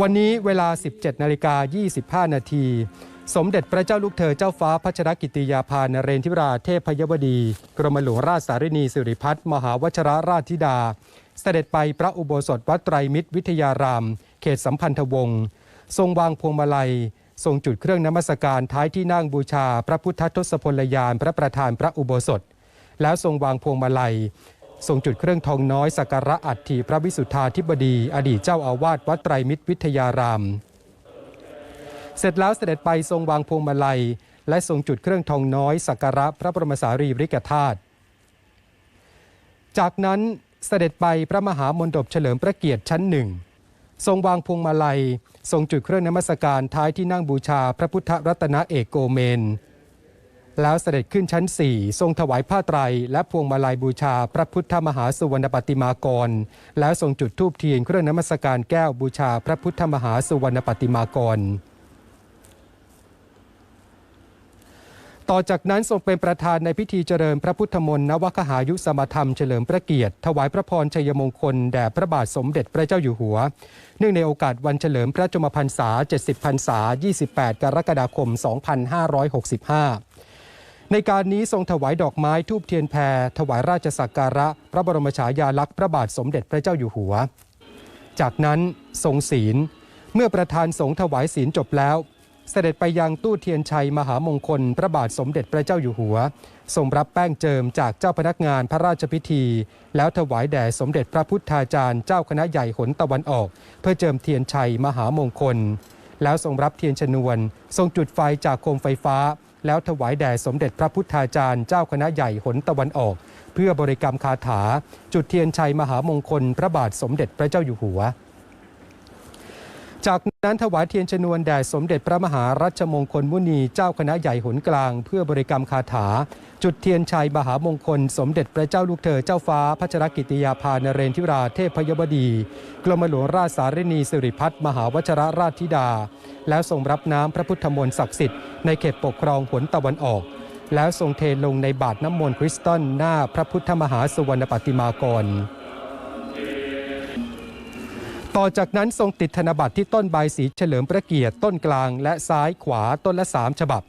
วันนี้เวลา 17นาฬิกา25 นาที สมเด็จพระเจ้าลูกเธอเจ้าฟ้าพัชรกิติยาภานเรนทิราเทพยวดี กรมหลวงราชสารินีสิริพัฒน์มหาวชรราชธิดา เสด็จไปพระอุโบสถวัดไตรมิตรวิทยาราม เขตสัมพันธวงศ์ทรงวางพวงมาลัย ทรงจุดเครื่องนมัสการท้ายที่นั่งบูชา พระพุทธทศพลยานพระประธานพระอุโบสถ แล้วทรงวางพวงมาลัย ทรงจุดเครื่องทองน้อยสักการะอัฐิพระวิสุทธาธิบดี อดีตเจ้าอาวาสวัดไตรมิตรวิทยาราม เสร็จแล้วเสด็จไปทรงวางพวงมาลัย และทรงจุดเครื่องทองน้อยสักการะพระบรมสารีริกธาตุจากนั้นเสด็จไปพระมหามณฑปเฉลิมพระเกียรติชั้นหนึ่งทรงวางพวงมาลัย ทรงจุดเครื่องนมัสการท้ายที่นั่งบูชาพระพุทธรัตนเอกโกเมน แล้วเสด็จขึ้นชั้น 4 ทรงถวายผ้าไตร และพวงมาลัยบูชาพระพุทธมหาสุวรรณปฏิมากร แล้วทรงจุดธูปเทียนเครื่องนมัสการแก้วบูชาพระพุทธมหาสุวรรณปฏิมากรต่อจากนั้นทรงเป็นประธานในพิธีเจริญพระพุทธมนต์นวคหายุสมธรรมเฉลิมพระเกียรติ ถวายพระพรชัยมงคลแด่พระบาทสมเด็จพระเจ้าอยู่หัว เนื่องในโอกาสวันเฉลิมพระชมพรรษา 70 พรรษา 28 กรกฎาคม 2565 ในการนี้ทรงถวายดอกไม้ทูบเทียนแพรถวายราชสักการะ พระบรมฉายาลักษณ์พระบาทสมเด็จพระเจ้าอยู่หัว จากนั้นทรงศีล เมื่อประธานสงฆ์ถวายศีลจบแล้ว เสด็จไปยังตู้เทียนชัยมหามงคล พระบาทสมเด็จพระเจ้าอยู่หัว ทรงรับแป้งเจิมจากเจ้าพนักงานพระราชพิธี แล้วถวายแด่สมเด็จพระพุทธาจารย์เจ้าคณะใหญ่หนตะวันออก เพื่อเจิมเทียนชัยมหามงคล แล้วทรงรับเทียนชนวน ทรงจุดไฟจากโคมไฟฟ้า แล้วถวายแด่สมเด็จพระพุทธาจารย์เจ้าคณะใหญ่หนตะวันออก เพื่อบริกรรมคาถา จุดเทียนชัยมหามงคลพระบาทสมเด็จพระเจ้าอยู่หัว จากนั้นถวายเทียนชนวนแด่สมเด็จพระมหารัชมงคลมุนีเจ้าคณะใหญ่หนกลาง เพื่อบริกรรมคาถา จุดเทียนชัยมหามงคล สมเด็จพระเจ้าลูกเธอเจ้าฟ้าพัชรกิติยาภานเรนทิราเทพยบดี กรมหลวงราชสารินีสิริพัฒน์มหาวชรราชธิดา แล้วทรงรับน้ำพระพุทธมนต์ศักดิ์สิทธิ์ในเขตปกครองหนตะวันออก แล้วทรงเทลงในบาทน้ำมนต์คริสตัลหน้าพระพุทธมหาสุวรรณปฏิมากร ต่อจากนั้นทรงติดธนบัตรที่ต้นใบสีเฉลิมพระเกียรติต้นกลางและซ้ายขวาต้นละสามฉบับ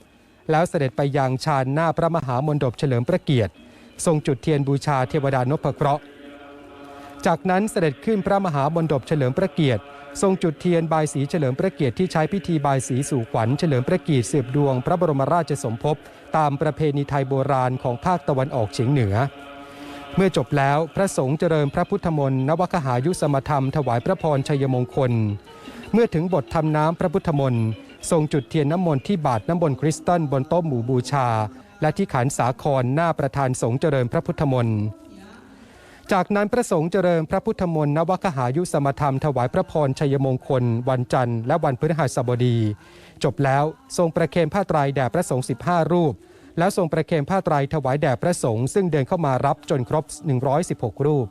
แล้วเสด็จไปยังชานหน้าพระมหามณฑปเฉลิมพระเกียรติ ทรงจุดเทียนบูชาเทวดานพเคราะห์จากนั้นเสด็จขึ้นพระมหามณฑปเฉลิมพระเกียรติ ทรงจุดเทียนบายสีเฉลิมพระเกียรติที่ใช้พิธีบายสีสู่ขวัญเฉลิมพระเกียรติสืบดวงพระบรมราชสมภพตามประเพณีไทยโบราณของภาคตะวันออกเฉียงเหนือ เมื่อจบแล้วพระสงฆ์เจริญพระพุทธมนต์นวคหายุสมธรรมถวายพระพรชัยมงคล เมื่อถึงบททำน้ำพระพุทธมนต์ทรงจุดเทียนน้ำมนต์ที่บาทน้ำมนต์คริสตัลบนโต๊ะหมู่บูชา และที่ขันสาครหน้าประธานสงฆ์เจริญพระพุทธมนต์จากนั้นพระสงฆ์เจริญพระพุทธมนต์นวคหายุสมธรรมถวายพระพรชัยมงคล วันจันทร์และวันพฤหัสบดี จบแล้วทรงประเคนผ้าไตรแด่พระสงฆ์15 รูป แล้วทรงประเคนผ้าไตรถวายแด่พระสงฆ์ซึ่งเดินเข้ามารับจนครบ 116 รูป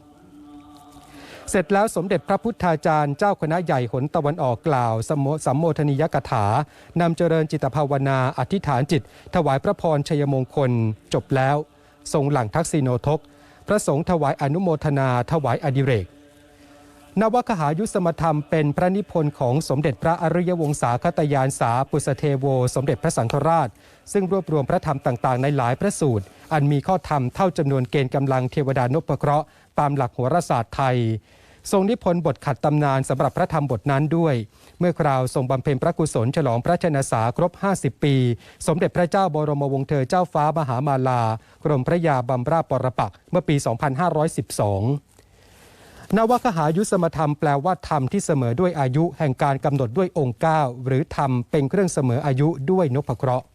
เสร็จแล้วสมเด็จพระพุทธาจารย์เจ้าคณะใหญ่หนตะวันออกกล่าวสมสัมโมทนิยกถานำเจริญจิตภาวนาอธิษฐานจิต ถวายพระพรชัยมงคล จบแล้ว ทรงหลังทักษิโนทก พระสงฆ์ถวายอนุโมทนาถวายอดิเรก นวคหายุสมธรรมเป็นพระนิพนธ์ของสมเด็จพระอริยวงศาคตยานสาปุสเทโว สมเด็จพระสังฆราช ซึ่งรวบรวมพระธรรมต่างๆ ในหลายพระสูตร อันมีข้อธรรมเท่าจำนวนเกณฑ์กำลังเทวดานพเคราะห์ตามหลักโหราศาสตร์ไทย ทรงนิพนธ์บทขัดตำนานสำหรับพระธรรมบทนั้นด้วย เมื่อคราวทรงบำเพ็ญพระกุศลฉลองพระชนสาครบ 50 ปี สมเด็จพระเจ้าบรมวงศ์เธอเจ้าฟ้ามหามาลากรมพระยาบำราปรปักษ์เมื่อปี 2512 นวคหายุสมธรรมแปลว่าธรรมที่เสมอด้วยอายุ แห่งการกำหนดด้วยองค์9หรือธรรมเป็นเครื่องเสมออายุด้วยนพเคราะห์